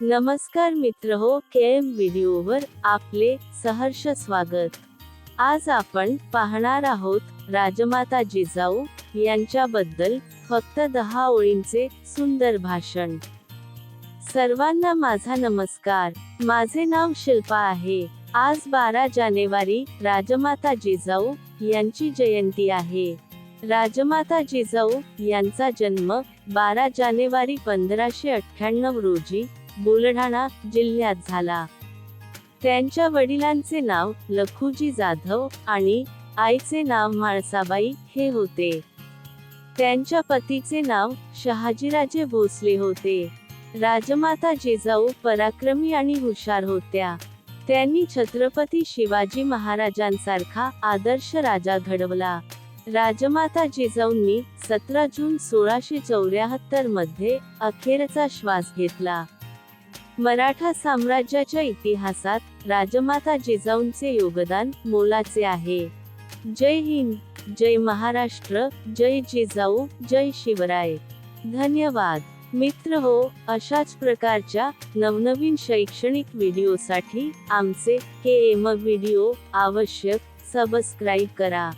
नमस्कार मित्र हो के एम व्हिडिओवर आपले सहर्ष स्वागत. आज आपण पाहणार आहोत राजमाता जिजाऊ यांच्याबद्दल फक्त दहा ओळींचे सुंदर भाषण. सर्वांना माझा नमस्कार. माझे नाव शिल्पा आहे. आज बारा जानेवारी राजमाता जिजाऊ यांची जयंती आहे. राजमाता जिजाऊ यांचा जन्म बारा जानेवारी पंधराशे अठ्ठ्याण्णव रोजी बुलढाणा जिल्ह्यात झाला. त्यांच्या वडिलांचे नाव लखुजी जाधव आणि आईचे नाव म्हाळसाबाई हे होते. त्यांच्या पतीचे नाव शहाजीराजे भोसले होते. राजमाता जिजाऊ पराक्रमी आणि हुशार होत्या. त्यांनी छत्रपती शिवाजी महाराजांसारखा आदर्श राजा घडवला. राजमाता जिजाऊंनी सतरा जून सोळाशे चौऱ्याहत्तरमध्ये अखेरचा श्वास घेतला. मराठा साम्राज्याच्या इतिहासात राजमाता जिजाऊंचे योगदान मोलाचे आहे. जय हिंद जय महाराष्ट्र जय जिजाऊ जय शिवराय. धन्यवाद. मित्र हो अशाच प्रकारच्या नवनवीन शैक्षणिक व्हिडिओसाठी आमचे के एम व्हिडिओ आवश्यक सबस्क्राईब करा.